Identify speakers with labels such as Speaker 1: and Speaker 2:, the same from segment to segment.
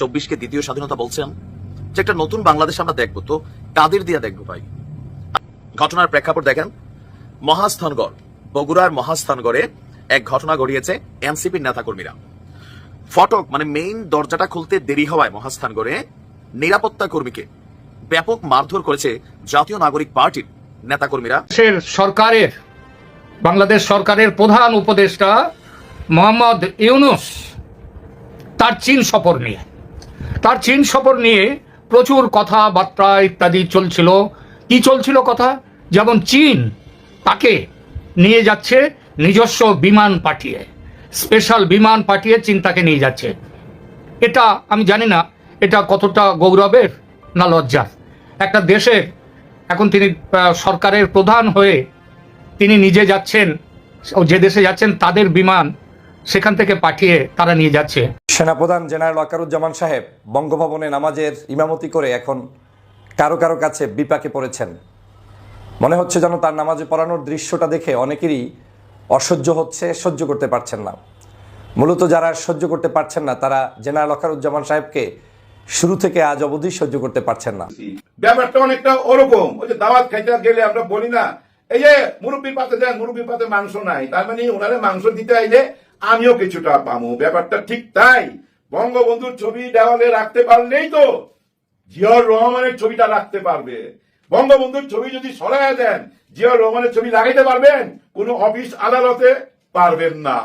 Speaker 1: চব্বিশকে দ্বিতীয় স্বাধীনতা বলছেন, যে একটা নতুন বাংলাদেশ আমরা দেখব, তো দেখব ভাই? ঘটনার প্রেক্ষাপট দেখেন। মহাস্থানগড়, বগুড়ার মহাস্থানগড়ে এক ঘটনা ঘটিয়েছে এনসিপির নেতাকর্মীরা। ফটক মানে মেইন দরজাটা খুলতে দেরি হওয়ায় মহাস্থানগড়ে নিরাপত্তা কর্মীকে ব্যাপক মারধর করেছে জাতীয় নাগরিক পার্টির নেতাকর্মীরা।
Speaker 2: সরকারের, বাংলাদেশ সরকারের প্রধান উপদেষ্টা মোহাম্মদ ইউনুস তার চীন সফর নিয়ে। তার চীন সফর নিয়ে প্রচুর কথাবার্তা ইত্যাদি চলছিল। কি চলছিল কথা? যেমন চীন তাকে নিয়ে যাচ্ছে নিজস্ব বিমান পাঠিয়ে। স্পেশাল বিমান পাঠিয়ে চীন তাকে নিয়ে যাচ্ছে। এটা আমি জানি না, এটা কতটা গৌরবের না লজ্জার। একটা দেশের এখন তিনি সরকারের প্রধান হয়ে তিনি নিজে যাচ্ছেন যে দেশে যাচ্ছেন তাদের বিমান সেখান থেকে পাঠিয়ে তারা নিয়ে যাচ্ছে।
Speaker 3: সেনাপ্রধান জেনারেল ওয়াকারুজ্জামান সাহেব বঙ্গভবনে নামাজের ইমামতি করে এখন কারও কারও কাছে বিপাকে পড়েছেন। মনে হচ্ছে যেন তার নামাজে পড়ানোর দৃশ্যটা দেখে অনেকেরই অসহ্য হচ্ছে সহ্য করতে পারছেন না। মূলত যারা সহ্য করতে পারছেন না তারা জেনারেল ওয়াকারুজ্জামান সাহেবকে শুরু থেকে আজ অবধি সহ্য করতে পারছেন না।
Speaker 4: ব্যাপারটা অনেকটা ওরকম। ওই যে দাওয়াত খাইতে গেলে আমরা বলি না এই যে মুরব্বীর পাতে দেন মুরব্বীর পাতে মাংস নাই। তার মানে ওনারে মাংস দিতে আইলে আমিও কিছুটা পামু, ব্যাপারটা ঠিক তাই। বঙ্গবন্ধুর ছবি দেওয়ালে রাখতে পারলেই তো জিয়াউর রহমানের ছবিটা রাখতে পারবে। বঙ্গবন্ধুর ছবি যদি সরাইয়া দেন, জিয়াউর রহমানের ছবি লাগাইতে পারবেন, কোন অফিস আদালতে পারবেন না।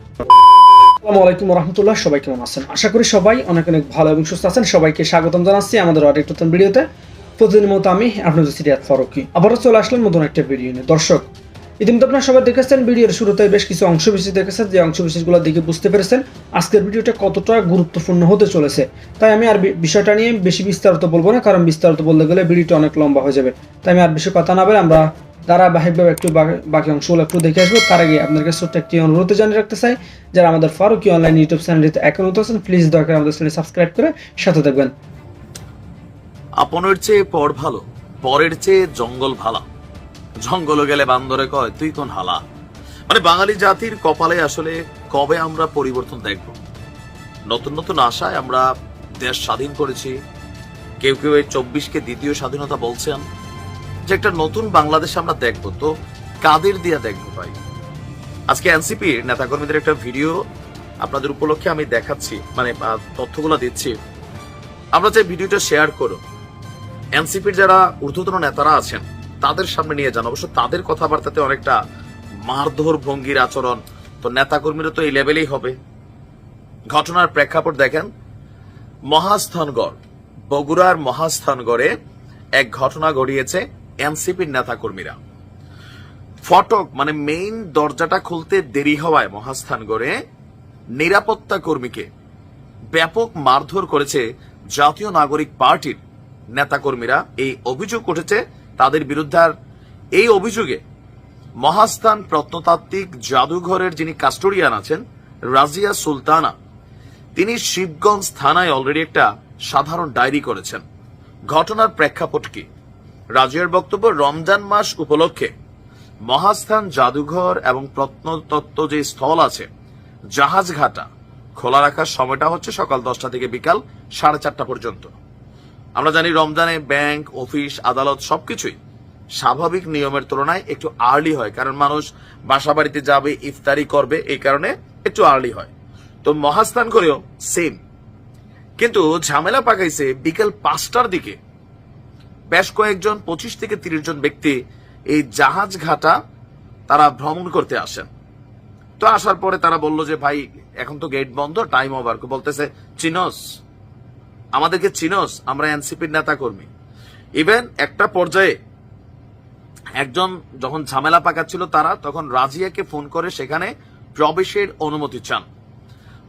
Speaker 5: আসসালামু আলাইকুম রহমতুল্লাহ সবাই কেমন আছেন? আশা করি সবাই অনেক অনেক ভালো এবং সুস্থ আছেন। সবাইকে স্বাগতম জানাচ্ছি আমাদের আরেক নতুন ভিডিওতে। প্রতিদিনের মতো আমি আপনাদের সিরিয়াত ফারুকি। আবারও চলে আসলাম নতুন একটা ভিডিও নিয়ে। দর্শক ইতিমধ্যে আপনারা সবাই দেখেছেন, ভিডিওর শুরুতে বেশ কিছু অংশ বিশেষ দেখেছেন। যে অংশ বিশেষগুলো দেখে বুঝতে পেরেছেন, আজকের ভিডিওটা কতটা গুরুত্বপূর্ণ হতে চলেছে। তাই আমি আর বিষয়টা নিয়ে বেশি বিস্তারিত বলব না, কারণ বিস্তারিত বলতে গেলে ভিডিওটা অনেক লম্বা হয়ে যাবে। তাই আমি আর বেশি কথা না বলে আমরা ধারাবাহিকভাবে একটু বাকি- অংশগুলো একটু দেখে আসব। তার আগে আপনার কাছে ছোট্ট একটি অনুরোধ জানিয়ে রাখতে চাই, যারা আমাদের ফারুকি অনলাইন ইউটিউব চ্যানেলটিতে এখন নতুন আছেন প্লিজ দয়া করে আমাদের চ্যানেল সাবস্ক্রাইব করে সাথে থাকবেন।
Speaker 1: আপনের চেয়ে পর ভালো, পরের চেয়ে জঙ্গল ভালা। জঙ্গলে গেলে বান্দরে কয়, তুই কোন হালা মানে বাঙালি জাতির কপালে আসলে কবে আমরা পরিবর্তন দেখব? নতুন নতুন আশায় আমরা দেশ স্বাধীন করেছি। কেউ কেউ এই চব্বিশকে দ্বিতীয় স্বাধীনতা বলছেন। যে একটা নতুন বাংলাদেশ আমরা দেখব, তো কাদের দিয়া দেখব ভাই? আজকে এনসিপির নেতাকর্মীদের একটা ভিডিও আপনাদের উপলক্ষে আমি দেখাচ্ছি মানে তথ্যগুলো দিচ্ছি। আমরা চাই ভিডিওটা শেয়ার করো এনসিপির যারা ঊর্ধ্বতন নেতারা আছেন তাদের সামনে নিয়ে যান। অবশ্য তাদের কথাবার্তাতে অনেকটা মারধর ভঙ্গির আচরণ। তো নেতাকর্মীরা তো এই লেভেলেই হবে। ঘটনার প্রেক্ষাপট দেখেন। মহাস্থানগড়, বগুড়ার মহাস্থানগড়ে এক ঘটনা ঘটিয়েছে এনসিপির নেতাকর্মীরা। ফটক মানে মেইন দরজাটা খুলতে দেরি হওয়ায় মহাস্থানগড়ে নিরাপত্তা কর্মীকে ব্যাপক মারধর করেছে জাতীয় নাগরিক পার্টির নেতাকর্মীরা। এই অভিযোগ উঠেছে তাদের বিরুদ্ধে আর এই অভিযোগে মহাস্থান প্রত্নতাত্ত্বিক জাদুঘরের যিনি কাস্টোডিয়ান আছেন, রাজিয়া সুলতানা, তিনি শিবগঞ্জ থানায় অলরেডি একটা সাধারণ ডায়েরি করেছেন। ঘটনার প্রেক্ষাপট কি? রাজিয়ার বক্তব্য, রমজান মাস উপলক্ষে মহাস্থান জাদুঘর এবং প্রত্নতত্ত্ব যে স্থল আছে, জাহাজঘাটা, খোলা রাখার সময়টা হচ্ছে সকাল দশটা থেকে বিকাল সাড়ে চারটা পর্যন্ত। আমরা জানি রমজানে ব্যাংক, অফিস, আদালত সবকিছুই স্বাভাবিক নিয়মের তুলনায় একটু আর্লি হয়, কারণ মানুষ বাসা বাড়িতে যাবে, ইফতারি করবে, এই কারণে একটু আর্লি হয়। তো মহাস্থান করেও সেম কিন্তু ঝামেলা পাকাইছে বিকেল পাঁচটার দিকে। বেশ কয়েকজন, পঁচিশ থেকে তিরিশ জন ব্যক্তি এই জাহাজ ঘাটা তারা ভ্রমণ করতে আসেন। তো আসার পরে তারা বলল যে, ভাই, এখন তো গেট বন্ধ টাইম ওভার বলতেছে, চিনস আমাদেরকে চিনস, আমরা এনসিপির নেতা কর্মী ইভেন একটা পর্যায়ে একজন যখন ঝামেলা পাকাচ্ছিল তারা, তখন রাজিয়াকে ফোন করে সেখানে প্রবেশের অনুমতি চান।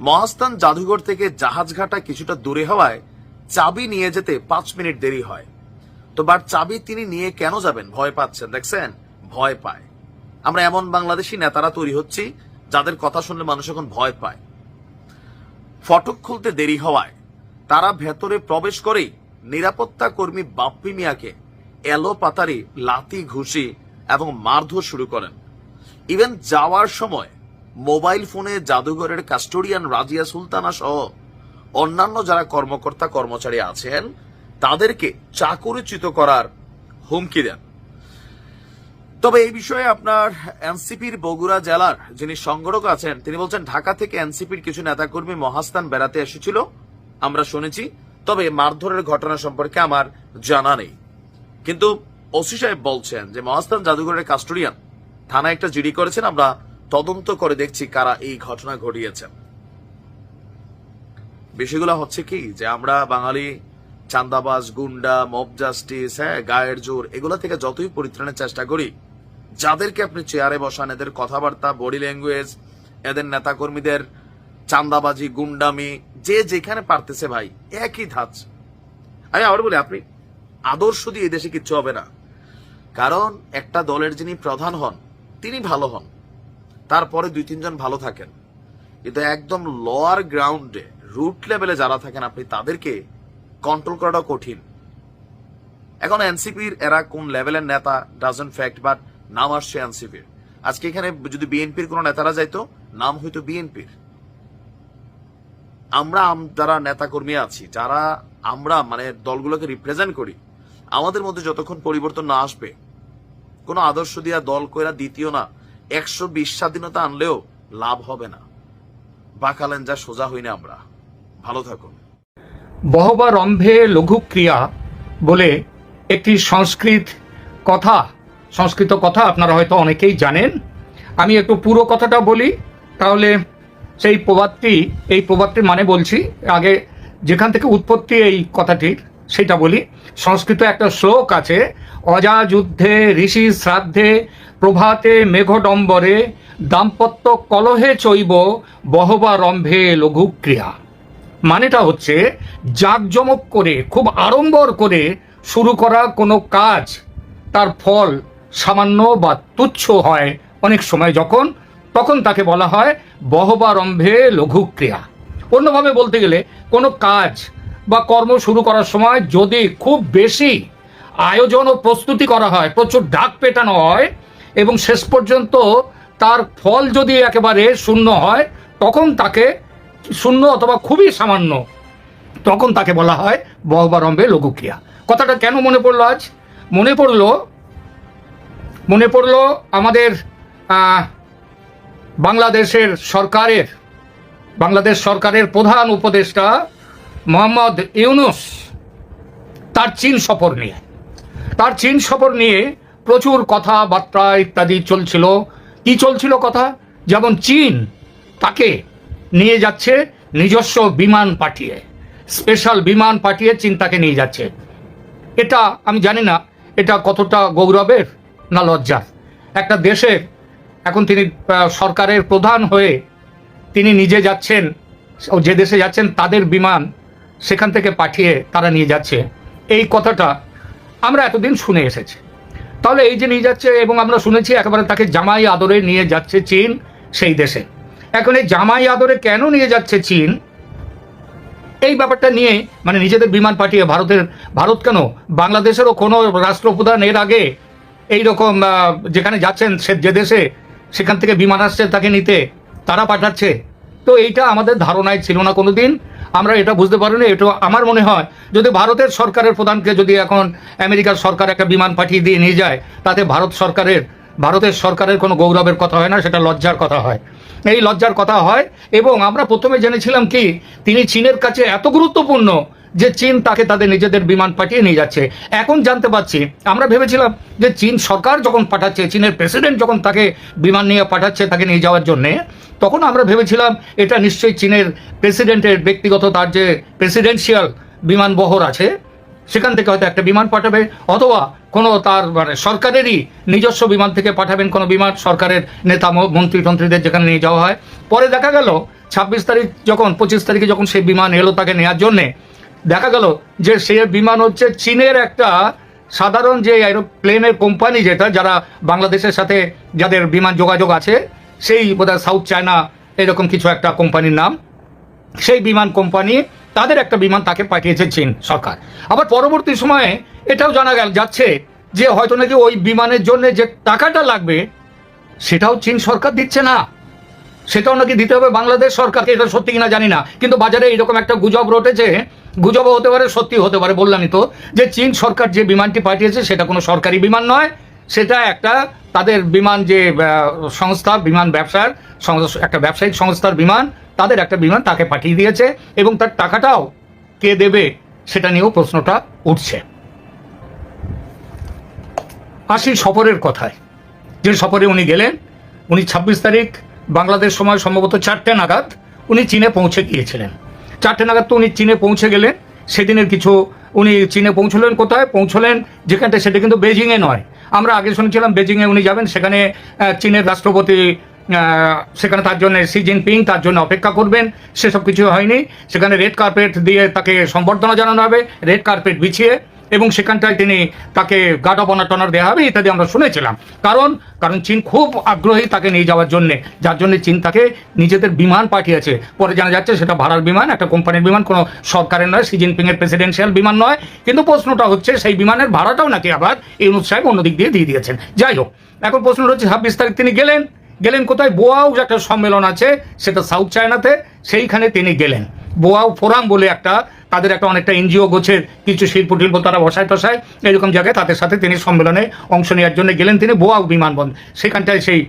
Speaker 1: মহাস্থান জাদুঘর থেকে জাহাজঘাটা কিছুটা দূরে হওয়ায় চাবি নিয়ে যেতে পাঁচ মিনিট দেরি হয়। তো বাট চাবি তিনি নিয়ে কেন যাবেন? ভয় পাচ্ছেন, দেখছেন? ভয় পায়। আমরা এমন বাংলাদেশি নেতারা তৈরি হচ্ছি যাদের কথা শুনলে মানুষ এখন ভয় পায়। ফটক খুলতে দেরি হওয়ায় তারা ভেতরে প্রবেশ করেই নিরাপত্তা কর্মী বাপ্পি মিয়াকে এলো পাতারি লাতি ঘুষি এবং মারধর শুরু করেন। ইভেন যাওয়ার সময় মোবাইল ফোনে জাদুঘরের কাস্টোডিয়ান রাজিয়া সুলতানা সহ অন্যান্য যারা কর্মকর্তা কর্মচারী আছেন, তাদেরকে চাকরিচ্যুত করার হুমকি দেন। তবে এই বিষয়ে আপনার এনসিপির বগুড়া জেলার যিনি সংগঠক আছেন, তিনি বলছেন, ঢাকা থেকে এনসিপির কিছু নেতাকর্মী মহাস্থান বেড়াতে এসেছিল। আমরা শুনেছি, তবে মারধরের ঘটনা সম্পর্কে আমার জানা নেই। কিন্তু ওসি সাহেব বলছেন যে মহাস্থান জাদুঘরের কাস্টোডিয়ান থানায় একটা জিডি করেছেন, আমরা তদন্ত করে দেখছি কারা এই ঘটনা ঘটিয়েছেন। বিষয়গুলো হচ্ছে কি যে আমরা বাঙালি, চান্দাবাজ, গুন্ডা, মব জাস্টিস হ্যাঁ গায়ের জোর, এগুলো থেকে যতই পরিত্রাণের চেষ্টা করি, যাদেরকে আপনি চেয়ারে বসান, এদের কথাবার্তা, বডি ল্যাঙ্গুয়েজ, এদের নেতাকর্মীদের চান্দাবাজি, গুন্ডামি, যে যেখানে পারতেছে ভাই, একই ধাঁচ। আমি আবার বলি, আপনি আদর্শ দিয়ে এই দেশে কিচ্ছু হবে না। কারণ একটা দলের যিনি প্রধান হন, তিনি ভালো হন। তারপরে দুই তিনজন ভালো থাকেন। কিন্তু একদম লোয়ার গ্রাউন্ডে রুট লেভেলে যারা থাকেন, আপনি তাদেরকে কন্ট্রোল করাটা কঠিন। এখন এনসিপির এরা কোন লেভেলের নেতা ডাজন্ট ফ্যাক্ট বাট নাম আসছে এনসিপির। আজকে এখানে যদি বিএনপির কোন নেতারা যাইতো, নাম হইতো বিএনপির। আমরা আম- যারা নেতাকর্মী আছি, যারা আমরা মানে দলগুলোকে রিপ্রেজেন্ট করি, আমাদের মধ্যে যতক্ষণ পরিবর্তন না আসবে, কোনো আদর্শ দিয়া দল কইরা দ্বিতীয় না, একশো বিশ স্বাধীনতা আনলেও লাভ হবে না। বাকালেন যা সোজা হই না আমরা। ভালো থাকুন।
Speaker 2: বহবা রম্ভে লঘুক্রিয়া বলে একটি সংস্কৃত কথা সংস্কৃত কথা আপনারা হয়তো অনেকেই জানেন। আমি একটু পুরো কথাটা বলি, তাহলে সেই প্রবাদটি, এই প্রবাদটির মানে বলছি, আগে যেখান থেকে উৎপত্তি এই কথাটির, সেটা বলি। সংস্কৃত একটা শ্লোক আছে, অজা যুদ্ধে ঋষি শ্রাদ্ধে প্রভাতে মেঘডম্বরে দাম্পত্য কলহে চৈব বহবা রম্ভে লঘুক্রিয়া। মানেটা হচ্ছে জাঁকজমক করে, খুব আড়ম্বর করে শুরু করা কোনো কাজ, তার ফল সামান্য বা তুচ্ছ হয় অনেক সময়, যখন তখন তাকে বলা হয় বহবারম্ভে লঘুক্রিয়া। অন্যভাবে বলতে গেলে, কোনো কাজ বা কর্ম শুরু করার সময় যদি খুব বেশি আয়োজন ও প্রস্তুতি করা হয়, প্রচুর ডাক পেটানো হয় এবং শেষ পর্যন্ত তার ফল যদি একেবারে শূন্য হয়, তখন তাকে শূন্য অথবা খুবই সামান্য, তখন তাকে বলা হয় বহবারম্ভে লঘুক্রিয়া। কথাটা কেন মনে পড়ল আজ? মনে পড়ল মনে পড়ল আমাদের বাংলাদেশের সরকারের, বাংলাদেশ সরকারের প্রধান উপদেষ্টা মোহাম্মদ ইউনুস তার চীন সফর নিয়ে। তার চীন সফর নিয়ে প্রচুর কথাবার্তা ইত্যাদি চলছিল। কি চলছিল কথা? যেমন চীন তাকে নিয়ে যাচ্ছে নিজস্ব বিমান পাঠিয়ে স্পেশাল বিমান পাঠিয়ে চীন তাকে নিয়ে যাচ্ছে। এটা আমি জানি না, এটা কতটা গৌরবের না লজ্জার। একটা দেশের এখন তিনি সরকারের প্রধান হয়ে তিনি নিজে যাচ্ছেন, ও যে দেশে যাচ্ছেন তাদের বিমান সেখান থেকে পাঠিয়ে তারা নিয়ে যাচ্ছে। এই কথাটা আমরা এতদিন শুনে এসেছি। তাহলে এই যে নিয়ে যাচ্ছে এবং আমরা শুনেছি একেবারে তাকে জামাই আদরে নিয়ে যাচ্ছে চীন সেই দেশে। এখন এই জামাই আদরে কেন নিয়ে যাচ্ছে চীন? এই ব্যাপারটা নিয়ে মানে নিজেদের বিমান পাঠিয়ে ভারতের, ভারত কেন? বাংলাদেশেরও কোনো রাষ্ট্রপ্রধান এর আগে এই রকম যেখানে যাচ্ছেন সে, যে দেশে সেখান থেকে বিমান আসছে, তাকে নিতে তারা পাঠাচ্ছে। তো এইটা আমাদের ধারণায় ছিল না কোনো দিন আমরা এটা বুঝতে পারিনি, এটা আমার মনে হয় যদি ভারতের সরকারের প্রধানকে যদি এখন আমেরিকার সরকার একটা বিমান পাঠিয়ে দিয়ে নিয়ে যায়, তাতে ভারত সরকারের, ভারতের সরকারের কোনো গৌরবের কথা হয় না, সেটা লজ্জার কথা হয়। এই লজ্জার কথা হয়, এবং আমরা প্রথমে জেনেছিলাম কি, তিনি চীনের কাছে এত গুরুত্বপূর্ণ যে চীন তাকে তাদের নিজেদের বিমান পাঠিয়ে নিয়ে যাচ্ছে। এখন জানতে পারছি, আমরা ভেবেছিলাম যে চীন সরকার যখন পাঠাচ্ছে, চীনের প্রেসিডেন্ট যখন তাকে বিমান নিয়ে পাঠাচ্ছে তাকে নিয়ে যাওয়ার জন্যে, তখন আমরা ভেবেছিলাম এটা নিশ্চয়ই চীনের প্রেসিডেন্টের ব্যক্তিগত তার যে প্রেসিডেন্সিয়াল বিমান বহর আছে, সেখান থেকে হয়তো একটা বিমান পাঠাবে, অথবা কোনো তার মানে সরকারেরই নিজস্ব বিমান থেকে পাঠাবেন কোনো বিমান, সরকারের নেতা মন্ত্রী, টন্ত্রীদের যেখানে নিয়ে যাওয়া হয়। পরে দেখা গেল, ছাব্বিশ তারিখ যখন, পঁচিশ তারিখে যখন সেই বিমান এলো তাকে নেওয়ার জন্যে দেখা গেল যে সে বিমান হচ্ছে চীনের একটা সাধারণ যে এরোপ্লেনের কোম্পানি যেটা, যারা বাংলাদেশের সাথে যাদের বিমান যোগাযোগ আছে, সেই বোধহয় সাউথ চায়না এরকম কিছু একটা কোম্পানির নাম। সেই বিমান কোম্পানি তাদের একটা বিমান তাকে পাঠিয়েছে চীন সরকার। আবার পরবর্তী সময়ে এটাও জানা গেল, যাচ্ছে যে হয়তো নাকি ওই বিমানের জন্য যে টাকাটা লাগবে, সেটাও চীন সরকার দিচ্ছে না। সেটাও নাকি দিতে হবে বাংলাদেশ সরকারকে, এটা সত্যি কিনা জানি না। কিন্তু বাজারে এরকম একটা গুজব রটেছে গুজবও হতে পারে, সত্যি হতে পারে, বললামই তো, যে চীন সরকার যে বিমানটি পাঠিয়েছে সেটা কোনো সরকারি বিমান নয়, সেটা একটা তাদের বিমান যে সংস্থা, বিমান ব্যবসার একটা ব্যবসায়িক সংস্থার বিমান, তাদের একটা বিমান তাকে পাঠিয়ে দিয়েছে, এবং তার টাকাটাও কে দেবে সেটা নিয়েও প্রশ্নটা উঠছে। আসি সফরের কথায়। যে সফরে উনি গেলেন, উনি ছাব্বিশ তারিখ বাংলাদেশ সময় সম্ভবত চারটে নাগাদ উনি চীনে পৌঁছে গিয়েছিলেন। চারটে নাগাদ তো উনি চীনে পৌঁছে গেলেন। সেদিনের কিছু উনি চীনে পৌঁছলেন কোথায়? পৌঁছলেন যেখানটা সেটা কিন্তু বেজিংয়ে নয়। আমরা আগে শুনেছিলাম বেজিংয়ে উনি যাবেন, সেখানে চীনের রাষ্ট্রপতি সেখানে তার জন্য সি জিনপিং তার জন্য অপেক্ষা করবেন। সেসব কিছু হয়নি। সেখানে রেড কার্পেট দিয়ে তাকে সম্বর্ধনা জানানো হবে। রেড কার্পেট বিছিয়ে এবং সেখানটায় তিনি তাকে গার্ড অফ অনার দেওয়া হবে, ইত্যাদি আমরা শুনেছিলাম। কারণ কারণ চীন খুব আগ্রহী তাকে নিয়ে যাওয়ার জন্য। যার জন্য চীন তাকে নিজেদের বিমান পাঠিয়েছে। পরে জানা যাচ্ছে সেটা ভাড়ার বিমান, একটা কোম্পানির বিমান, কোনো সরকারের নয় সি জিনপিং এর প্রেসিডেন্সিয়াল বিমান নয়। কিন্তু প্রশ্নটা হচ্ছে, সেই বিমানের ভাড়াটাও নাকি আবার ইউনুস সাহেব অন্যদিক দিয়ে দিয়ে দিয়েছেন। যাই হোক, এখন প্রশ্নটা হচ্ছে, ছাব্বিশ তারিখ তিনি গেলেন। গেলেন কোথায়? বোয়াও একটা সম্মেলন আছে, সেটা সাউথ চায়নাতে, সেইখানে তিনি গেলেন। বোয়াও ফোরাম বলে একটা, তাদের একটা অনেকটা এনজিও গোছের কিছু শিল্প টিল্প তারা বসায় টসায়, এরকম জায়গায় তাদের সাথে তিনি সম্মেলনে অংশ নেওয়ার জন্য গেলেন। তিনি বোয়াও বিমানবন্দর, সেখানটায় সেই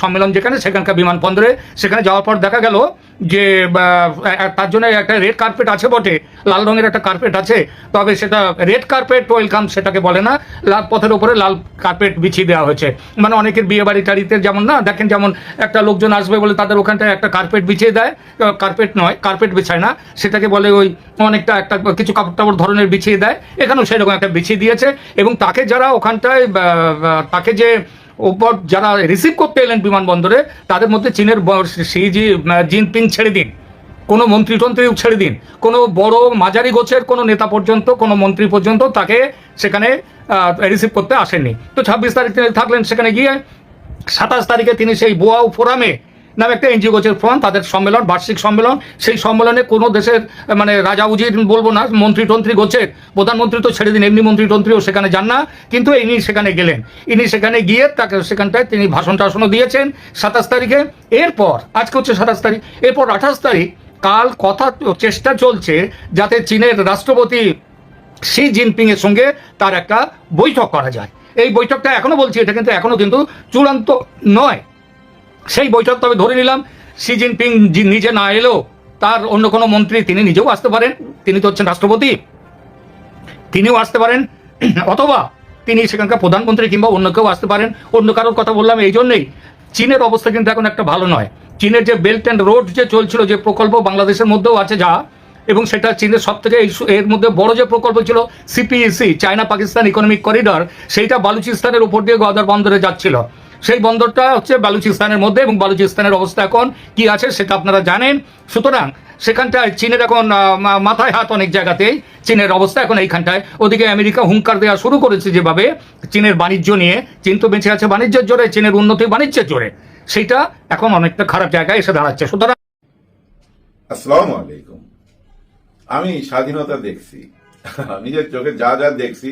Speaker 2: সম্মেলন যেখানে, সেখানকার বিমানবন্দরে। সেখানে যাওয়ার পর দেখা গেল যে তার জন্য একটা রেড কার্পেট আছে বটে, লাল রঙের একটা কার্পেট আছে। তবে সেটা রেড কার্পেট ওয়েলকাম সেটাকে বলে না, লাল পথের উপরে লাল কার্পেট বিছিয়ে দেওয়া হয়েছে। মানে অনেকের বিয়ে বাড়ি টাড়িতে যেমন না, দেখেন যেমন একটা লোকজন আসবে বলে তাদের ওখানটায় একটা কার্পেট বিছিয়ে দেয়। কার্পেট নয় কার্পেট বিছায় না। সেটাকে বলে ওই অনেকটা একটা কিছু কাপড় টাপড় ধরনের বিছিয়ে দেয়। এখানেও সেরকম একটা বিছিয়ে দিয়েছে। এবং তাকে যারা ওখানটায় তাকে যে উপর যারা রিসিভ করতে এলেন বিমানবন্দরে, তাদের মধ্যে চীনের সি জি জিনপিং ছেড়ে দিন। কোনো মন্ত্রী টন্ত্রীও ছেড়ে দিন। কোনো বড় মাঝারি গোছের কোনো নেতা পর্যন্ত, কোনো মন্ত্রী পর্যন্ত তাকে সেখানে রিসিভ করতে আসেননি। তো ছাব্বিশ তারিখ থাকলেন সেখানে গিয়ে, সাতাশ তারিখে তিনি সেই বোয়াও ফোরামে নামে একটা এনজিও গোছের ফোরাম তাদের সম্মেলন, বার্ষিক সম্মেলন। সেই সম্মেলনে কোনো দেশের মানে রাজা উজির বলব না, মন্ত্রী টন্ত্রী গোছের প্রধানমন্ত্রী তো ছেড়ে দিন, এমনি মন্ত্রী টন্ত্রীও সেখানে যান না। কিন্তু ইনি সেখানে গেলেন। ইনি সেখানে গিয়ে তাকে সেখানটায় তিনি ভাষণ টাষণও দিয়েছেন সাতাশ তারিখে। এরপর, আজকে হচ্ছে সাতাশ তারিখ, এরপর আঠাশ তারিখ কাল কথা, চেষ্টা চলছে যাতে চীনের রাষ্ট্রপতি শি জিনপিং এর সঙ্গে তার একটা বৈঠক করা যায়। এই বৈঠকটা এখনও বলছি, এটা কিন্তু এখনও কিন্তু চূড়ান্ত নয়। সেই বৈঠক তবে ধরে নিলাম শি জিনপিং নিজে না এলেও তার অন্য কোনো মন্ত্রী তিনি নিজেও আসতে পারেন, তিনি তো হচ্ছেন রাষ্ট্রপতি। তিনিও আসতে পারেন, অথবা তিনি সেখানকার প্রধানমন্ত্রী কিংবা অন্য কেউ আসতে পারেন। অন্য কারোর কথা বললাম এই জন্যই, চীনের অবস্থা কিন্তু এখন একটা ভালো নয়। চীনের যে বেল্ট অ্যান্ড রোড যে চলছিল, যে প্রকল্প বাংলাদেশের মধ্যেও আছে যা, এবং সেটা চীনের সব থেকে এর মধ্যে বড় যে প্রকল্প ছিল CPEC China Pakistan economic corridor সেইটা বালুচিস্তানের উপর দিয়ে গদার বন্দরে যাচ্ছিল। সেই বন্দরটা হচ্ছে বালুচিস্তানের মধ্যে এবং বালুচিস্তানের অবস্থা এখন কি আছে সেটা আপনারা জানেন। সুতরাং সেখানটায় চীনের এখন মাথায় হাত অনেক জায়গাতেই চীনের অবস্থা এখন এইখানটায়। ওদিকে আমেরিকা হুঙ্কার দেওয়া শুরু করেছে যেভাবে চীনের বাণিজ্য নিয়ে। চীন তো বেঁচে আছে বাণিজ্যের জোরে, চীনের উন্নতি বাণিজ্যের জোরে। সেইটা এখন অনেকটা খারাপ জায়গায় এসে দাঁড়াচ্ছে। সুতরাং
Speaker 4: আসসালামু আলাইকুম। আমি স্বাধীনতা দেখছি। নিজের চোখে যা যা দেখছি,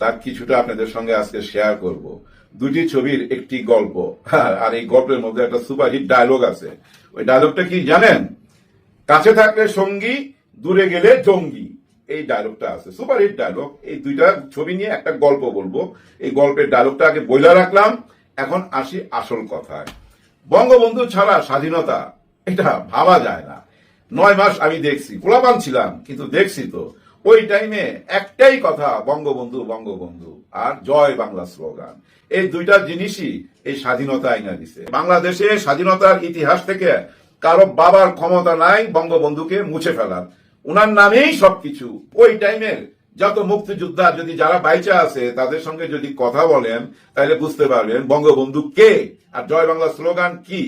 Speaker 4: তার কিছুটা আপনাদের সঙ্গে আজকে শেয়ার করব। দুটি ছবির একটি গল্প। আর এই গল্পের মধ্যে একটা সুপারহিট ডায়লগ আছে। ওই ডায়লগটা কি জানেন? কাছে থাকলে সঙ্গী, দূরে গেলে জঙ্গি। এই ডায়লগটা আছে। সুপারহিট ডায়লগ এই দুইটা ছবি নিয়ে একটা গল্প বলব। এই গল্পের ডায়লগটা আগে বইলা রাখলাম। এখন আসি আসল কথায়। বঙ্গবন্ধু ছাড়া স্বাধীনতা, এটা ভাবা যায় না। নয় মাস আমি দেখছি, পোলাপান ছিলাম, কিন্তু দেখছি তো। ওই টাইমে একটাই কথা, বঙ্গবন্ধু বঙ্গবন্ধু। আর জয় বাংলা স্লোগান। এই দুইটা জিনিসই এই স্বাধীনতা আইনা দিছে। বাংলাদেশে স্বাধীনতার ইতিহাস থেকে কারও বাবার ক্ষমতা নাই, বঙ্গবন্ধুকে মুছে ফেলার। উনার নামেই সবকিছু। ওই টাইমের যত মুক্তিযোদ্ধা যদি যারা বাইচা আছে, তাদের সঙ্গে যদি কথা বলেন, তাহলে বুঝতে পারবেন বঙ্গবন্ধু কে আর জয় বাংলা স্লোগান কি।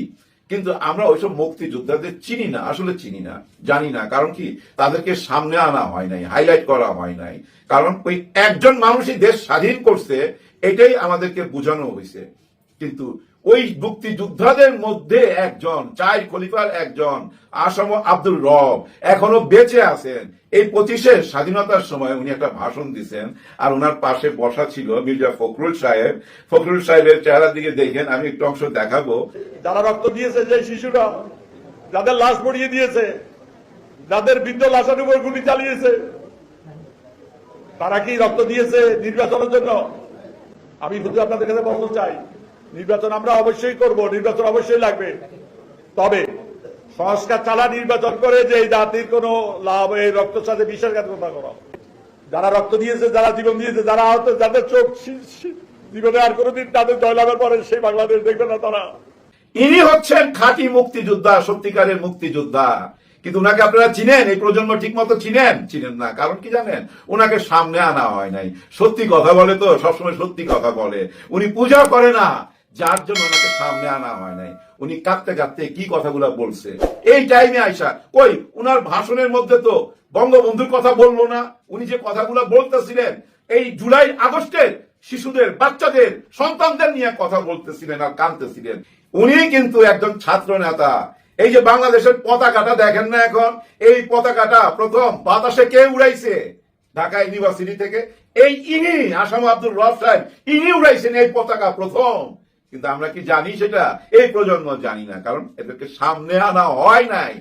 Speaker 4: কিন্তু আমরা ওইসব মুক্তিযোদ্ধাদের চিনি না, আসলে চিনি না, জানি না। কারণ কি? তাদেরকে সামনে আনা হয় নাই হাইলাইট করা হয় নাই। কারণ ওই একজন মানুষই দেশ স্বাধীন করছে এটাই আমাদেরকে বোঝানো হয়েছে। কিন্তু ওই মুক্তিযোদ্ধাদের মধ্যে একজন চার খলিফার একজন, আসাম আব্দুল রব, এখনও বেঁচে আছেন। এই পঁচিশে স্বাধীনতার সময় উনি একটা ভাষণ দিছেন আর ওনার পাশে বসা ছিল মির্জা ফখরুল সাহেব। ফখরুল সাহেবের চেহারা দিকে দেখেন, আমি একটু অংশ দেখাবো।
Speaker 6: যারা রক্ত দিয়েছে যে শিশুরা, যাদের লাশ পড়িয়ে দিয়েছে, যাদের বৃদ্ধ লাশের উপর গুলি চালিয়েছে, তারা কি রক্ত দিয়েছে নির্বাচনের জন্য? আমি শুধু আপনাদের কাছে বলতে চাই, নির্বাচন আমরা অবশ্যই করব, নির্বাচন অবশ্যই লাগবে। তবে সংস্কার চালা নির্বাচন করে যে এই জাতির কোনো লাভ, এই রক্তের সাথে বিশ্বাসঘাতকতা করা। যারা রক্ত দিয়েছে, যারা জীবন দিয়েছে, যারা আহত যাদের চোখ জীবনে আর কোনোদিন তাদের জয়লাভের পরে সেই বাংলাদেশ দেখবে না তারা।
Speaker 4: ইনি হচ্ছেন খাঁটি মুক্তিযোদ্ধা, সত্যিকারের মুক্তিযোদ্ধা। কিন্তু উনাকে আপনারা চিনেন, এই প্রজন্ম ঠিক মতো চিনেন? চিনেন না, কারণ কি জানেন? উনাকে সামনে আনা হয় নাই। সত্যি কথা বলে তো, সবসময় সত্যি কথা বলে। উনি পূজা করে না, যার জন্য ওনাকে সামনে আনা হয় নাই। উনি কাঁদতে কাঁদতে কি কথাগুলো বলছে? এই টাইমে আইসা, কই, উনার ভাষণের মধ্যে তো বঙ্গবন্ধুর কথা বলল না? উনি যে কথাগুলো বলতেছিলেন, এই জুলাই আগস্টের শিশুদের, বাচ্চাদের, সন্তানদের নিয়ে কথা বলতেছিলেন আর কাঁদতেছিলেন। উনি কিন্তু একজন ছাত্র নেতা এই যে বাংলাদেশের পতাকাটা দেখেন না এখন, এই পতাকাটা প্রথম বাতাসে কে উড়াইছে? ঢাকা ইউনিভার্সিটি থেকে। এই ইনি, আসাম আব্দুল রব সাহেব, ইনি উড়াইছেন এই পতাকা প্রথম। কিন্তু আমরা কি জানি সেটা? এই প্রজন্ম জানি না, কারণ এদেরকে সামনে আনা হয় নাই।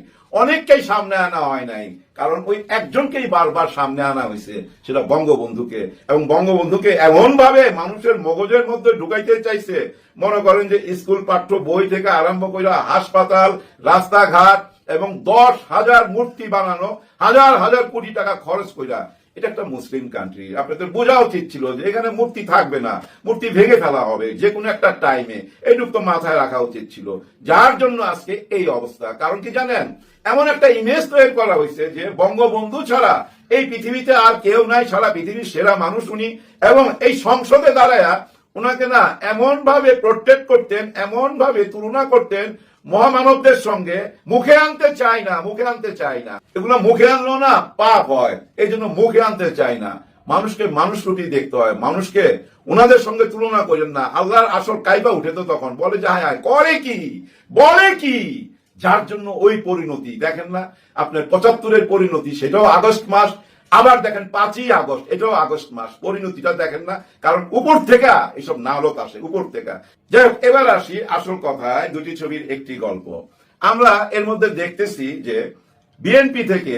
Speaker 4: অনেককেই সামনে আনা হয় নাই। কারণ ওই একজনকেই বারবার সামনে আনা হয়েছে, সেটা বঙ্গবন্ধুকে। এবং বঙ্গবন্ধুকে এমন ভাবে মানুষের মগজের মধ্যে ঢুকাইতে চাইছে, মনে করেন যে স্কুল পাঠ্য বই থেকে আরম্ভ করে হাসপাতাল, রাস্তাঘাট এবং দশ হাজার মূর্তি বানানো, হাজার হাজার কোটি টাকা খরচ কইরা এটা একটা মুসলিম কান্ট্রি আপনাদের বোঝা উচিত ছিল যে এখানে মূর্তি থাকবে না। মূর্তি ভেঙে ফেলা হবে যে কোনো একটা টাইমে এইটুক তো মাথায় রাখা উচিত ছিল। যার জন্য আজকে এই অবস্থা। কারণ কি জানেন? এমন একটা ইমেজ তৈরি করা হয়েছে যে বঙ্গবন্ধু ছাড়া এই পৃথিবীতে আর কেউ নাই, সারা পৃথিবীর সেরা মানুষ উনি। এবং এই সংসদে দাঁড়ায়া ওনাকে না এমন ভাবে প্রোটেক্ট করতেন এমন ভাবে তুলনা করতেন মহামানবদের সঙ্গে মুখে আনতে চাই না, মুখে আনতে চাই না। এগুলো মুখে আনলো না, পাপ হয়। এই জন্য মুখে আনতে চাই না। মানুষকে মানুষ রুটি দেখতে হয়। মানুষকে ওনাদের সঙ্গে তুলনা করেন না। আল্লাহর আসল কাইবা উঠে তো তখন। বলে যে হায়, করে কি? বলে কি? যার জন্য ওই পরিণতি। দেখেন না, আপনার পঁচাত্তরের পরিণতি, সেটাও আগস্ট মাস আবার দেখেন পাঁচই আগস্ট, এটাও আগস্ট মাস, পরিণতিটা দেখেন না, কারণ উপর থেকে এসব নালত আসে, উপর থেকে। যাই হোক, এবার আসি আসল কথায়, দুটি ছবির একটি গল্প। আমরা এর মধ্যে দেখতেছি যে বিএনপি থেকে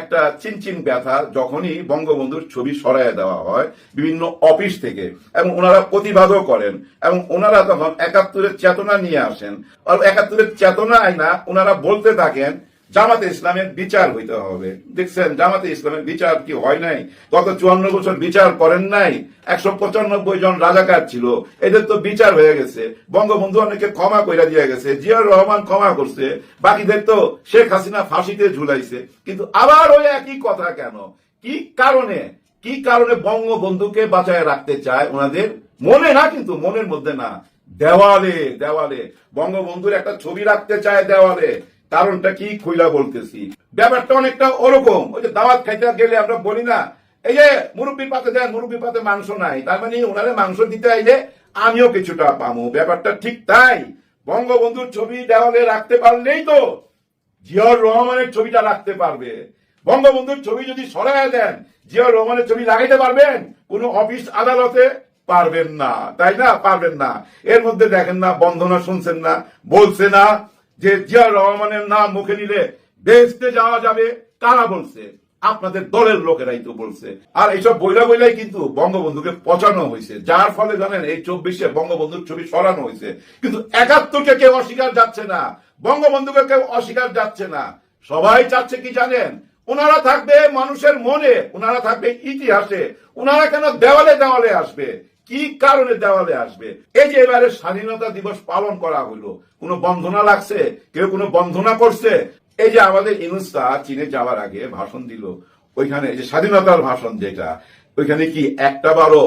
Speaker 4: একটা চিনচিন ব্যথা যখনই বঙ্গবন্ধুর ছবি সরাইয়া দেওয়া হয়, বিভিন্ন অফিস থেকে, এবং ওনারা প্রতিবাদও করেন, এবং ওনারা তখন একাত্তরের চেতনা নিয়ে আসেন। আর একাত্তরের চেতনা না, ওনারা বলতে থাকেন জামাতে ইসলামের বিচার হইতে হবে। দেখছেন, জামাতে ইসলামের বিচার কি হয় নাই? গত চুয়ান্ন বছর বিচার করেন নাই। একশো পঁচানব্বই জন রাজাকার ছিল। এদের তো বিচার হয়ে গেছে। বঙ্গবন্ধু অনেকে ক্ষমা কইরা দিয়ে গেছে। জিয়াউর রহমান ক্ষমা করছে। বাকিদের তো শেখ হাসিনা ফাঁসিতে ঝুলাইছে। কিন্তু আবার ওই একই কথা কেন? কি কারণে? কি কারণে বঙ্গবন্ধুকে বাঁচায় রাখতে চায় ওনাদের? মনে না, কিন্তু মনের মধ্যে না। দেওয়ালে দেওয়ালে। বঙ্গবন্ধুর একটা ছবি রাখতে চায় দেওয়ালে। কারণটা কি খুইলা বলতেছি? ব্যাপারটা অনেকটা ওরকম। ওই যে দাওয়াত খাইতে গেলে আমরা বলি না, এই যে মুরব্বীর পাতে দেন মুরব্বীর পাতে মাংস নাই, তার মানে ওনারে মাংস দিতে আইলে আমিও কিছুটা পামু। ব্যাপারটা ঠিক তাই। বঙ্গবন্ধুর ছবি দেওয়ালে রাখতে পারলেই তো জিয়াউর রহমানের ছবিটা রাখতে পারবে। বঙ্গবন্ধুর ছবি যদি সরাই দেন, জিয়াউর রহমানের ছবি লাগাইতে পারবেন, কোন অফিস আদালতে পারবেন না। তাই না? পারবেন না। এর মধ্যে দেখেন না বন্ধনা শুনছেন না, বলছে না যে জিয়াউর রহমানের নাম মুখে নিলে বেসতে যাওয়া যাবে, কারা বলছে? আপনাদের দলের লোকেরাই তো বলছে। আর এইসব বইলা বইলাই কিন্তু বঙ্গবন্ধুকে পচানো হয়েছে। যার ফলে জানেন, এই চব্বিশে বঙ্গবন্ধুর ছবি সরানো হয়েছে। কিন্তু একাত্তরকে কেউ অস্বীকার যাচ্ছে না। বঙ্গবন্ধুকে কেউ অস্বীকার যাচ্ছে না। সবাই চাচ্ছে কি জানেন? ওনারা থাকবে মানুষের মনে ওনারা থাকবে ইতিহাসে। ওনারা কেন দেওয়ালে দেওয়ালে আসবে? কি কারণে দেওয়ালে আসবে? এই যে এবারে স্বাধীনতা দিবস পালন করা হলো, কোনো বন্ধনা লাগছে? কেউ কোনো বন্ধনা করছে? এই যে আমাদের ইনুস্তা চীনে যাওয়ার আগে ভাষণ দিল, ওইখানে যে স্বাধীনতার ভাষণ যেটা, ওইখানে কি একটা বারো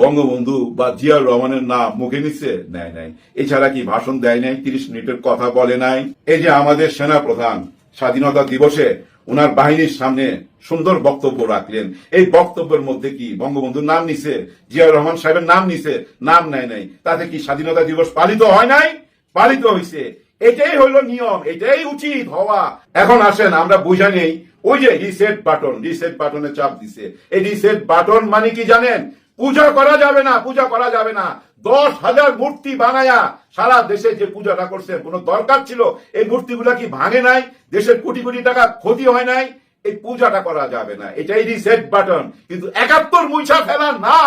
Speaker 4: বঙ্গবন্ধু বা জিয়াউর রহমানের নাম মুখে নিচ্ছে? নেয় নাই। এছাড়া কি ভাষণ দেয় নাই? তিরিশ মিনিটের কথা বলে নাই। এই যে আমাদের সেনা প্রধান স্বাধীনতা দিবসে ওনার বাহিনীর সামনে সুন্দর বক্তব্য রাখলেন। এই বক্তব্যের মধ্যে কি বঙ্গবন্ধুর নাম নিছে? জিয়াউর রহমান সাহেবের নাম নিছে? নাম নেয় নাই। তাতে কি স্বাধীনতা দিবস পালিত হয় নাই? পালিত হয়েছে এটাই হলো নিয়ম, এটাই উচিত হওয়া। এখন আসেন, আমরা বুঝা নেই, ওই যে রিসেট বাটন রিসেট বাটনে চাপ দিছে। এই রিসেট বাটন মানে কি জানেন? পূজা করা যাবে না, পূজা করা যাবে না। দশ হাজার মূর্তি বানায়া সারা দেশে যে পূজাটা করছে, কোনো দরকার ছিল? এই মূর্তিগুলা কি ভাঙে নাই? দেশের কোটি কোটি টাকা ক্ষতি হয় নাই? এই পূজাটা করা যাবে না। এটাই রিসেট বাটন কিন্তু একাত্তর মুছা ফেলা না।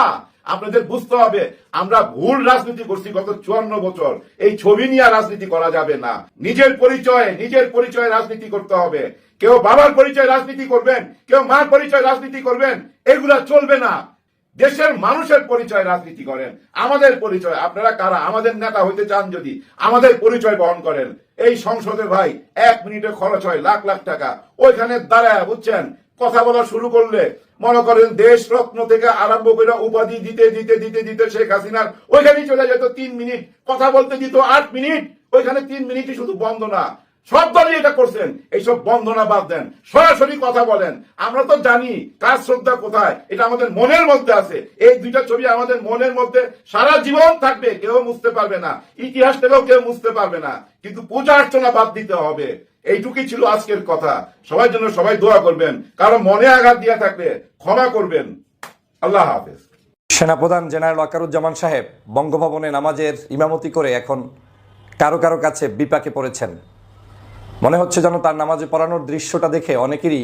Speaker 4: আপনাদের বুঝতে হবে, আমরা ভুল রাজনীতি করছি গত চুয়ান্ন বছর। এই ছবি নিয়ে রাজনীতি করা যাবে না। নিজের পরিচয় নিজের পরিচয় রাজনীতি করতে হবে। কেউ বাবার পরিচয় রাজনীতি করবেন, কেউ মার পরিচয় রাজনীতি করবেন, এগুলা চলবে না। দেশের মানুষের পরিচয় রাজনীতি করেন, আমাদের পরিচয়। আপনারা কারা? আমাদের নেতা হইতে চান যদি আমাদের পরিচয় বহন করেন। এই সংসদে ভাই এক মিনিটে খরচ হয় লাখ লাখ টাকা। ওইখানে দাঁড়ায়, বুঝছেন? কথা বলা শুরু করলে মনে করেন দেশ রত্ন থেকে আরম্ভ করে উপাধি দিতে দিতে দিতে দিতে শেখ হাসিনার ওইখানেই চলে যেত তিন মিনিট। কথা বলতে দিত আট মিনিট। ওইখানে তিন মিনিটই শুধু বন্ধ না। সব দলই এটা করছেন। এইসব বন্ধনা বাদ দেন। সরাসরি কথা বলেন। আমরা তো জানি কার শ্রদ্ধা কোথায়। এটা আমাদের মনের মধ্যে আছে। এই দুইটা ছবি আমাদের মনের মধ্যে সারা জীবন থাকবে, কেউ মুছতে পারবে না। ইতিহাস থেকেও কেউ মুছতে পারবে না। কিন্তু পূজা অর্চনা বাদ দিতে হবে। এইটুকুই ছিল আজকের কথা। সবার জন্য সবাই দোয়া করবেন। কারও মনে আঘাত দিয়ে থাকলে ক্ষমা করবেন। আল্লাহ হাফেজ।
Speaker 3: সেনাপ্রধান জেনারেল ওয়াকারুজ্জামান সাহেব বঙ্গভবনে নামাজের ইমামতি করে এখন কারও কারও কাছে বিপাকে পড়েছেন। মনে হচ্ছে যেন তার নামাজে পড়ানোর দৃশ্যটা দেখে অনেকেরই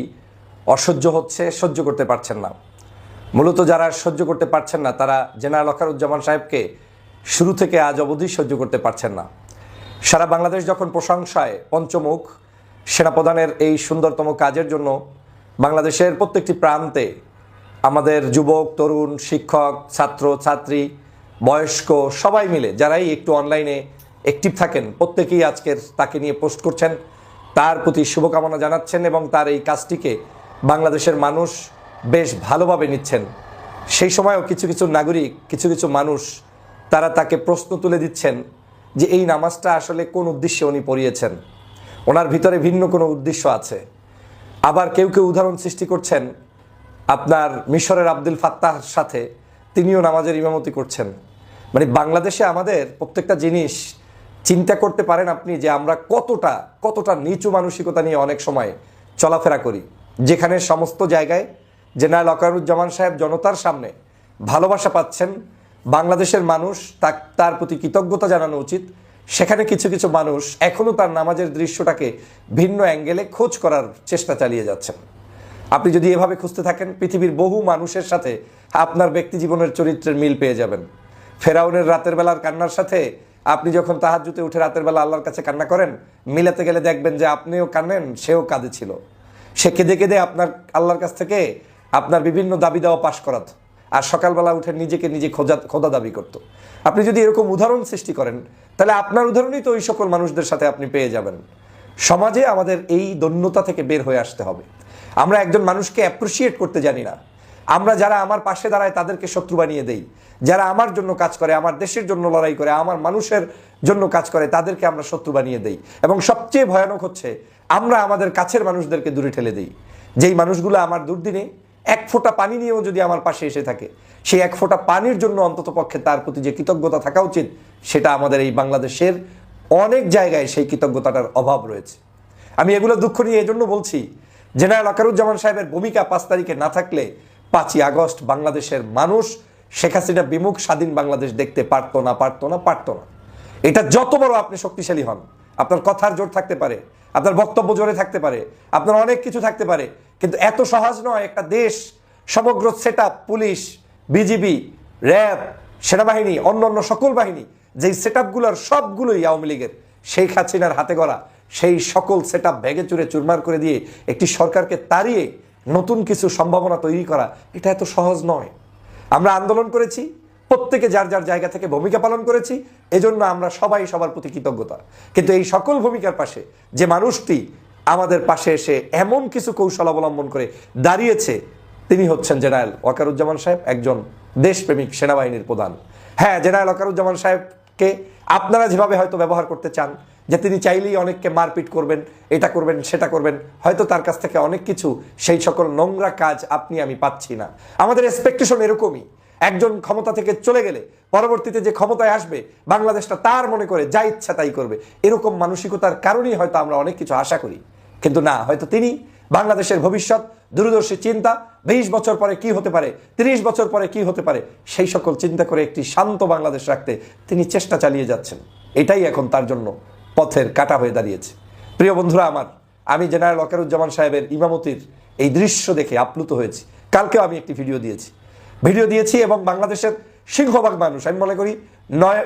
Speaker 3: অসহ্য হচ্ছে, সহ্য করতে পারছেন না। মূলত যারা সহ্য করতে পারছেন না, তারা জেনারেল ওয়াকারুজ্জামান সাহেবকে শুরু থেকে আজ অবধি সহ্য করতে পারছেন না। সারা বাংলাদেশ যখন প্রশংসায় পঞ্চমুখ, সেনাপ্রধানের এই সুন্দরতম কাজের জন্য বাংলাদেশের প্রত্যেকটি প্রান্তে আমাদের যুবক, তরুণ, শিক্ষক, ছাত্র, ছাত্রী, বয়স্ক সবাই মিলে, যারাই একটু অনলাইনে অ্যাক্টিভ থাকেন, প্রত্যেকেই আজকের তাকে নিয়ে পোস্ট করছেন। তার প্রতি শুভকামনা জানাচ্ছেন এবং তার এই কাজটিকে বাংলাদেশের মানুষ বেশ ভালোভাবে নিচ্ছেন। সেই সময়ও কিছু কিছু নাগরিক, কিছু কিছু মানুষ তারা তাকে প্রশ্ন তুলে দিচ্ছেন যে এই নামাজটা আসলে কোন উদ্দেশ্যে উনি পড়িয়েছেন। ওনার ভিতরে ভিন্ন কোনো উদ্দেশ্য আছে। আবার কেউ কেউ উদাহরণ সৃষ্টি করছেন, আপনার মিশরের আব্দুল ফাত্তাহর সাথে তিনিও নামাজের ইমামতি করছেন। মানে বাংলাদেশে আমাদের প্রত্যেকটা জিনিস চিন্তা করতে পারেন আপনি যে আমরা কতটা কতটা নিচু মানসিকতা নিয়ে অনেক সময় চলাফেরা করি। যেখানে সমস্ত জায়গায় জেনারেল অকারুজ্জামান সাহেব জনতার সামনে ভালোবাসা পাচ্ছেন, বাংলাদেশের মানুষ তার প্রতি কৃতজ্ঞতা জানানো উচিত। সেখানে কিছু কিছু মানুষ এখনও তার নামাজের দৃশ্যটাকে ভিন্ন অ্যাঙ্গেলে খোঁজ করার চেষ্টা চালিয়ে যাচ্ছেন। আপনি যদি এভাবে খুঁজতে থাকেন, পৃথিবীর বহু মানুষের সাথে আপনার ব্যক্তি জীবনের চরিত্রের মিল পেয়ে যাবেন। ফেরাউনের রাতের বেলার কান্নার সাথে আপনি যখন তাহাজুতে উঠে রাতের বেলা আল্লাহর কাছে কান্না করেন, মিলাতে গেলে দেখবেন যে আপনিও কান্নেন সেও কাঁদে ছিল। সে কেঁদে কেঁদে আপনার, আল্লাহর কাছ থেকে আপনার বিভিন্ন দাবি দেওয়া পাশ করাত আর সকালবেলা উঠে নিজেকে নিজে খোঁজা, খোদা দাবি করত। আপনি যদি এরকম উদাহরণ সৃষ্টি করেন, তাহলে আপনার উদাহরণই তো ওই সকল মানুষদের সাথে আপনি পেয়ে যাবেন। সমাজে আমাদের এই দন্যতা থেকে বের হয়ে আসতে হবে। আমরা একজন মানুষকে অ্যাপ্রিসিয়েট করতে জানি না। আমরা যারা আমার পাশে দাঁড়ায় তাদেরকে শত্রু বানিয়ে দেই। যারা আমার জন্য কাজ করে, আমার দেশের জন্য লড়াই করে, আমার মানুষের জন্য কাজ করে, তাদেরকে আমরা শত্রু বানিয়ে দেই। এবং সবচেয়ে ভয়ানক হচ্ছে, আমরা আমাদের কাছের মানুষদেরকে দূরে ঠেলে দিই। যেই মানুষগুলো আমার দুর্দিনে এক ফোঁটা পানি নিয়েও যদি আমার পাশে এসে থাকে, সেই এক ফোঁটা পানির জন্য অন্তত পক্ষে তার প্রতি যে কৃতজ্ঞতা থাকা উচিত, সেটা আমাদের এই বাংলাদেশের অনেক জায়গায় সেই কৃতজ্ঞতাটার অভাব রয়েছে। আমি এগুলো দুঃখ নিয়ে এজন্য বলছি, জেনারেল আকারুজ্জামান সাহেবের ভূমিকা পাঁচ তারিখে না থাকলে পাঁচই আগস্ট বাংলাদেশের মানুষ, শেখ হাসিনা বিমুখ, স্বাধীন বাংলাদেশ দেখতে পারতো না পারতো না পারতো না। এটা যত বড় আপনি শক্তিশালী হন, আপনার কথার জোর থাকতে পারে, আপনার বক্তব্য জোরে থাকতে পারে, আপনার অনেক কিছু থাকতে পারে, কিন্তু এত সহজ নয়, একটা দেশ, সমগ্র সেট পুলিশ, বিজিবি, র্যাব, সেনাবাহিনী অন্য অন্য সকল বাহিনী, যেই সেট আপগুলোর সবগুলোই আওয়ামী লীগের, শেখ হাসিনার হাতে গড়া, সেই সকল সেট আপ ভেঙে চুরে চুরমার করে দিয়ে একটি সরকারকে তাড়িয়ে নতুন কিছু সম্ভাবনা তৈরি করা, এটা এত সহজ নয়। আমরা আন্দোলন করেছি, প্রত্যেকে যার যার জায়গা থেকে ভূমিকা পালন করেছি, এজন্য আমরা সবাই সবার প্রতি কৃতজ্ঞতা। কিন্তু এই সকল ভূমিকার পাশে যে মানুষটি আমাদের পাশে এসে এমন কিছু কৌশল অবলম্বন করে দাঁড়িয়েছে, তিনি হচ্ছেন জেনারেল ওয়াকারুজ্জামান সাহেব, একজন দেশপ্রেমিক সেনাবাহিনীর প্রধান। হ্যাঁ জেনারেল ওয়াকারুজ্জামান সাহেবকে আপনারা যেভাবে হয়তো ব্যবহার করতে চান যে তিনি চাইলেই অনেককে মারপিট করবেন, এটা করবেন, সেটা করবেন, হয়তো তার কাছ থেকে অনেক কিছু, সেই সকল নোংরা কাজ আপনি, আমি পাচ্ছি না। আমাদের এক্সপেকটেশন এরকমই। একজন ক্ষমতা থেকে চলে গেলে, পরবর্তীতে যে ক্ষমতায় আসবে, বাংলাদেশটা তার মনে করে যা ইচ্ছা তাই করবে। এরকম মানসিকতার কারণেই হয়তো আমরা অনেক কিছু আশা করি। কিন্তু না, হয়তো তিনি বাংলাদেশের ভবিষ্যৎ, দূরদর্শী চিন্তা, বিশ বছর পরে কি হতে পারে, তিরিশ বছর পরে কি হতে পারে, সেই সকল চিন্তা করে একটি শান্ত বাংলাদেশ রাখতে তিনি চেষ্টা চালিয়ে যাচ্ছেন। এটাই এখন তার জন্য। পথের কাটা হয়ে দাঁড়িয়েছে। প্রিয় বন্ধুরা আমার, আমি জেনারেল ওয়াকারুজ্জামান সাহেবের ইমামতির এই দৃশ্য দেখে আপ্লুত হয়েছি। কালকেও আমি একটি ভিডিও দিয়েছি। ভিডিও দিয়েছি এবং বাংলাদেশের সিংহভাগ মানুষ, আমি মনে করি নয়,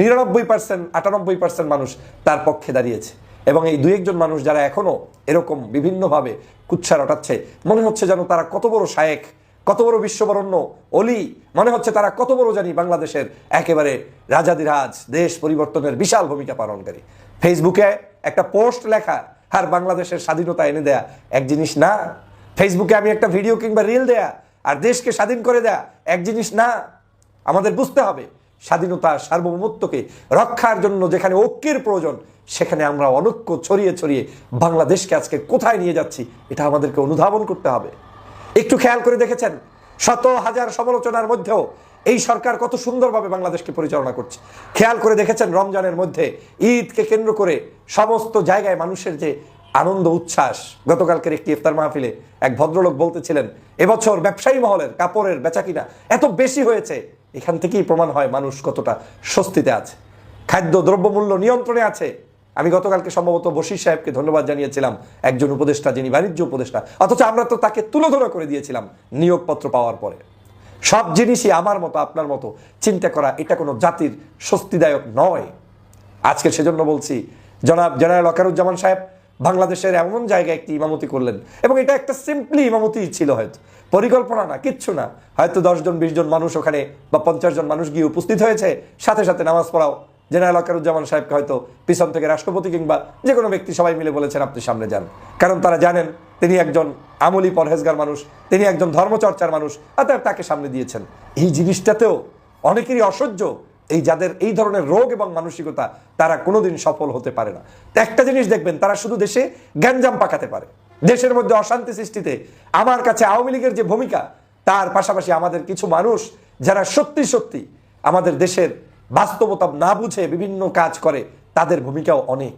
Speaker 3: নিরানব্বই পার্সেন্ট আটানব্বই পার্সেন্ট মানুষ তার পক্ষে দাঁড়িয়েছে। এবং এই দু একজন মানুষ যারা এখনও এরকম বিভিন্নভাবে কুচ্ছা রটাচ্ছে মনে হচ্ছে যেন তারা কত বড় শায়েক কত বড় বিশ্ববরণ্য? অলি মনে হচ্ছে তারা কত বড় জানি বাংলাদেশের একেবারে রাজাদিরাজ দেশ পরিবর্তনের বিশাল ভূমিকা পালনকারী। ফেসবুকে একটা পোস্ট লেখা আর বাংলাদেশের স্বাধীনতা এনে দেয়া। এক জিনিস না। ফেসবুকে আমি একটা ভিডিও কিংবা রিল দেয়া, আর দেশকে স্বাধীন করে দেয়া, এক জিনিস না। আমাদের বুঝতে হবে, স্বাধীনতা সার্বভৌমত্বকে রক্ষার জন্য যেখানে ঐক্যের প্রয়োজন, সেখানে আমরা অনৈক্য ছড়িয়ে ছড়িয়ে বাংলাদেশকে আজকে কোথায় নিয়ে যাচ্ছি, এটা আমাদেরকে অনুধাবন করতে হবে। একটু খেয়াল করে দেখেছেন? শত হাজার সমালোচনার মধ্যেও এই সরকার কত সুন্দরভাবে বাংলাদেশকে পরিচালনা করছে। খেয়াল করে দেখেছেন রমজানের মধ্যে ঈদকে কেন্দ্র করে সমস্ত জায়গায় মানুষের যে আনন্দ, উচ্ছ্বাস? গতকালকের একটি ইফতার মাহফিলে এক ভদ্রলোক বলতেছিলেন, এবছর ব্যবসায়ী মহলের কাপড়ের বেচাকিনা এত বেশি হয়েছে। এখান থেকেই প্রমাণ হয় মানুষ কতটা স্বস্তিতে আছে। খাদ্য দ্রব্যমূল্য নিয়ন্ত্রণে আছে। আমি গতকালকে সম্ভবত বশির সাহেবকে ধন্যবাদ জানিয়েছিলাম, একজন উপদেষ্টা যিনি বাণিজ্য উপদেষ্টা। অথচ আমরা তো তাকে তুলোধনা করে দিয়েছিলাম নিয়োগপত্র পাওয়ার পরে। সব জিনিসই আমার মতো, আপনার মতো। চিন্তা করা, এটা কোনো জাতির স্বস্তিদায়ক নয়। আজকে সেজন্য বলছি, জনাব জেনারেল অকারুজ্জামান সাহেব, বাংলাদেশের এমন জায়গায় একটি ইমামতি করলেন। এবং এটা একটা সিম্পলি ইমামতি ছিল হয়তো। পরিকল্পনা না, কিচ্ছু না। হয়তো দশজন বিশ জন মানুষ ওখানে বা পঞ্চাশ জন মানুষ গিয়ে উপস্থিত হয়েছে। সাথে সাথে নামাজ পড়াও। জেনারেল অকারুজ্জামান সাহেবকে হয়তো পিছন থেকে রাষ্ট্রপতি কিংবা যে কোনো ব্যক্তি সবাই মিলে বলেছেন, আপনি সামনে যান। কারণ তারা জানেন তিনি একজন আমলি পরহেজগার মানুষ, তিনি একজন ধর্মচর্চার মানুষ, অতএব তাকে সামনে দিয়েছেন। এই জিনিসটাতেও অনেকেরই অসহ্য এই যাদের এই ধরনের রোগ এবং মানসিকতা, তারা কোনোদিন সফল হতে পারে না। একটা জিনিস দেখবেন, তারা শুধু দেশে গ্যাঞ্জাম পাকাতে পারে। দেশের মধ্যে অশান্তি সৃষ্টিতে আমার কাছে আওয়ামী লীগের যে ভূমিকা, তার পাশাপাশি আমাদের কিছু মানুষ যারা সত্যি সত্যি আমাদের দেশের বাস্তবতা না বুঝে বিভিন্ন কাজ করে, তাদের ভূমিকাও অনেক।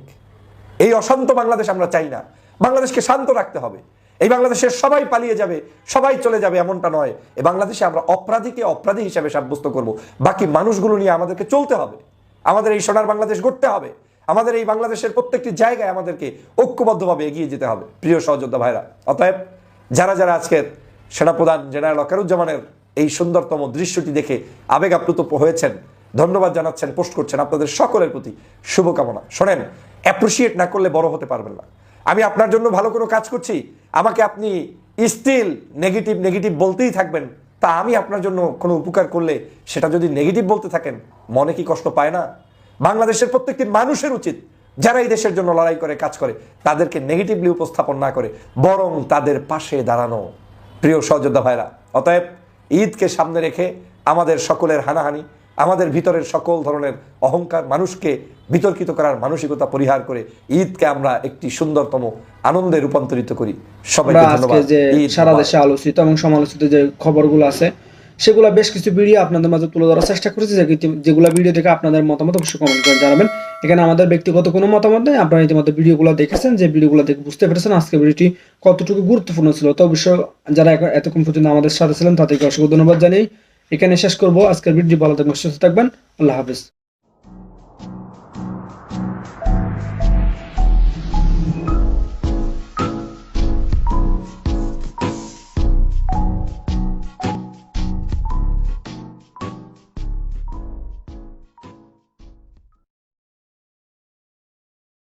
Speaker 3: এই অশান্ত বাংলাদেশ আমরা চাই না। বাংলাদেশকে শান্ত রাখতে হবে। এই বাংলাদেশের সবাই পালিয়ে যাবে, সবাই চলে যাবে এমনটা নয়। এই বাংলাদেশে আমরা অপরাধীকে অপরাধী হিসাবে সাব্যস্ত করব। বাকি মানুষগুলো নিয়ে আমাদেরকে চলতে হবে। আমাদের এই সোনার বাংলাদেশ গড়তে হবে। আমাদের এই বাংলাদেশের প্রত্যেকটি জায়গায় আমাদেরকে ঐক্যবদ্ধভাবে এগিয়ে যেতে হবে। প্রিয় সহযোদ্ধা ভাইরা, অতএব যারা যারা আজকের সেনাপ্রধান জেনারেল অকারুজ্জামানের এই সুন্দরতম দৃশ্যটি দেখে আবেগ আপ্লুত হয়েছেন ধন্যবাদ জানাচ্ছেন, পোস্ট করছেন। আপনাদের সকলের প্রতি শুভকামনা। শোনেন অ্যাপ্রিসিয়েট না করলে বড় হতে পারবেন না। আমি আপনার জন্য ভালো কোনো কাজ করছি। আমাকে আপনি স্টিল নেগেটিভ নেগেটিভ বলতেই থাকবেন। তা আমি আপনার জন্য কোনো উপকার করলে সেটা যদি নেগেটিভ বলতে থাকেন, মনে কি কষ্ট পায় না? বাংলাদেশের প্রত্যেকটি মানুষের উচিত, যারা এই দেশের জন্য লড়াই করে, কাজ করে, তাদেরকে নেগেটিভলি উপস্থাপন না করে, বরং তাদের পাশে দাঁড়ানো। প্রিয় সহযোদ্ধা ভাইরা, অতএব ঈদকে সামনে রেখে আমাদের সকলের হানাহানি আমাদের ভিতরের সকল ধরনের অহংকার মানুষকে বিতর্কিত করার মানসিকতা পরিহার করে ঈদকে আমরা একটি সুন্দরতম আনন্দে রূপান্তরিত করি। সবাইকে ধন্যবাদ।
Speaker 5: সারা দেশে আলোচিত এবং সমালোচিত যে খবরগুলো আছে সেগুলো বেশ কিছু ভিডিও আপনাদের মাঝে তুলে ধরার চেষ্টা করেছি। যেগুলো ভিডিও থেকে আপনাদের মতামত অবশ্যই কমেন্ট করে জানাবেন। এখানে আমাদের ব্যক্তিগত কোনো মতামত নেই। আপনারা ইতিমধ্যে ভিডিওগুলো দেখেছেন। যে ভিডিওগুলো দেখে বুঝতে পেরেছেন আজকে ভিডিওটি কতটুকু গুরুত্বপূর্ণ ছিল। তো অবশ্যই যারা এতক্ষণ পর্যন্ত আমাদের সাথে ছিলেন তাদেরকে অসংখ্য ধন্যবাদ জানিয়ে এখানে শেষ করব। আজকের ভিডিও ভালো থাকবেন সুস্থ থাকবেন। আল্লাহ হাফিজ।